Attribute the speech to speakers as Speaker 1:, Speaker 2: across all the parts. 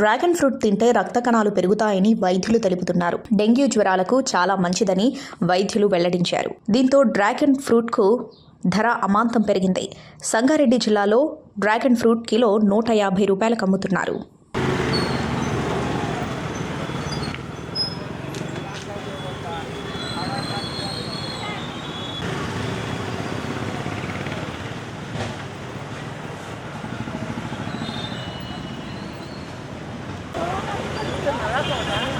Speaker 1: Dragon fruit తింటే రక్త కణాలు పెరుగుతాయని వైద్యులు తెలుపుతున్నారు. డెంగ్యూ జ్వరాలకు చాలా మంచిదని వైద్యులు వెల్లడించారు. దీంతో డ్రాగన్ ఫ్రూట్కు ధర అమాంతం పెరిగింది. సంగారెడ్డి జిల్లాలో డ్రాగన్ ఫ్రూట్ కిలో నూట యాభై రూపాయలకు అమ్ముతున్నారు.
Speaker 2: Yeah.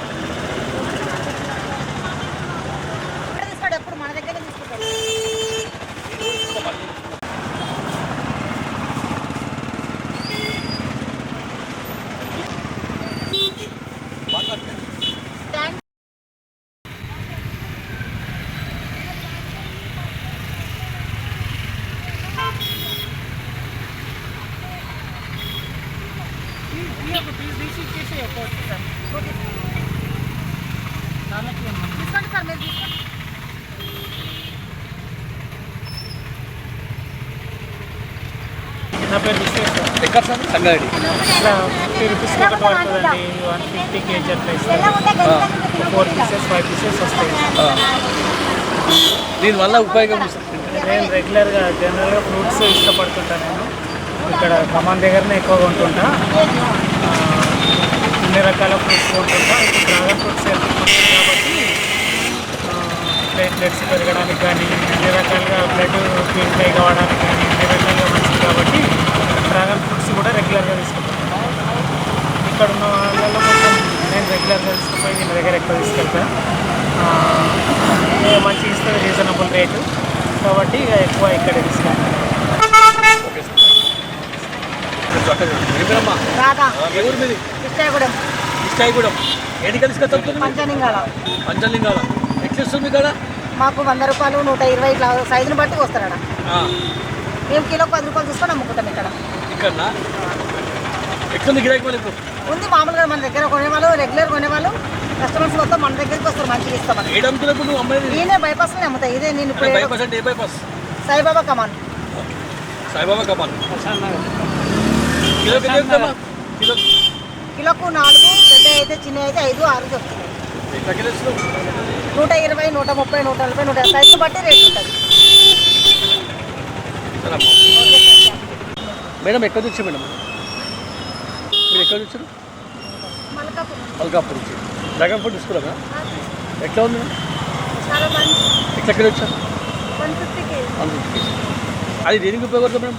Speaker 2: తీసుకోండి సార్ మీరు తీసుకోండి.
Speaker 3: నా పేరు విశ్వేశ్వర్.
Speaker 4: ఎక్కడ సార్? సంగారెడ్డి.
Speaker 3: ఇట్లా ఫిఫ్టీ రూపీస్ ఒకటి పడుతుందండి వన్ ఫిఫ్టీ కేజీ అట్లా ఇస్తారు. ఫోర్ పీసెస్ ఫైవ్ పీసెస్ వస్తాయి.
Speaker 4: దీనివల్ల ఉపయోగం
Speaker 3: నేను రెగ్యులర్గా జనరల్గా ఫ్రూట్స్ ఇష్టపడుతుంటాను నేను. ఇక్కడ కమాన్ దగ్గరనే ఎక్కువగా ఉంటుంటా. అన్ని రకాల ఫ్రూట్స్ కొంటుంటా ఇప్పుడు డ్రాగన్ ఫ్రూట్స్ కాబట్టి ప్లేట్లెట్స్ పెరగడానికి కానీ అన్ని రకాలుగా బ్లడ్ ప్యూరిఫై కావడానికి కానీ అన్ని రకాలుగా మంచిది కాబట్టి డ్రాగన్ ఫ్రూట్స్ కూడా రెగ్యులర్గా తీసుకుంటాను ఇక్కడ ఉన్న వాళ్ళలో కొంచెం నేను రెగ్యులర్గా తీసుకుపోయి వీళ్ళ దగ్గర ఎక్కువ తీసుకెళ్తాను మంచి ఇస్తుంది రీజనబుల్ రేటు కాబట్టి ఇక ఎక్కువ ఇక్కడే తీసుకెళ్తాను
Speaker 4: ఓకే సార్ ఏమిరమ్మా
Speaker 2: రాధా
Speaker 4: ఏ ఊరు మీది
Speaker 2: ఇష్టాయగూడెం
Speaker 4: ఇష్టాయిగూడెం ఏడికి తీసుకొస్తుంది
Speaker 2: పంచనింగాల
Speaker 4: పంచలింగాల. ఎట్లా ఇస్తుంది మీకు
Speaker 2: వంద రూపాయలు నూట ఇరవై ఇట్లా సైజుని బట్టి వస్తారట. మేము కిలో పది రూపాయలు తీసుకొని అమ్ముకుంటాం ఇక్కడ.
Speaker 4: ఇక్కడ ఎట్లుంది గిరాకీ వాళ్ళు ఇప్పుడు?
Speaker 2: ఉంది మామూలుగా మన దగ్గర కొనేవాళ్ళు రెగ్యులర్ కొనేవాళ్ళు. కస్టమర్స్ మొత్తం మన దగ్గరికి వస్తారు మంచిగా ఇస్తామని.
Speaker 4: ఏడు అమ్ముతున్నప్పుడు నువ్వు అమ్మేది?
Speaker 2: నేనే బైపాస్లోనే అమ్ముతాయి ఇదే నేను ఇప్పుడు
Speaker 4: బైపాస్ అంటే ఏ bypass
Speaker 2: Saibaba Kaman.
Speaker 4: Saibaba Kaman kilo kilo ఎంతమ్మా? కిలో
Speaker 2: కిలోకు నాలుగు పెద్ద అయితే చిన్న అయితే ఐదు ఆరు
Speaker 4: ఇస్తున్నావు?
Speaker 2: నూట ఇరవై నూట ముప్పై నూట నలభై నూట సైజు బట్టి రేట్ ఉంటుంది.
Speaker 4: మేడం ఎక్కడ నుంచి మేడం? మీరు ఎక్కడ వచ్చారు
Speaker 2: మల్కాపురం.
Speaker 4: నుంచి. డ్రాగన్ ఫ్రూట్ తీసుకున్నారా ఎట్లా ఉంది ఎట్లా ఎక్కడ వచ్చారు అది దేనికి ఉపయోగపడుతుంది మేడం?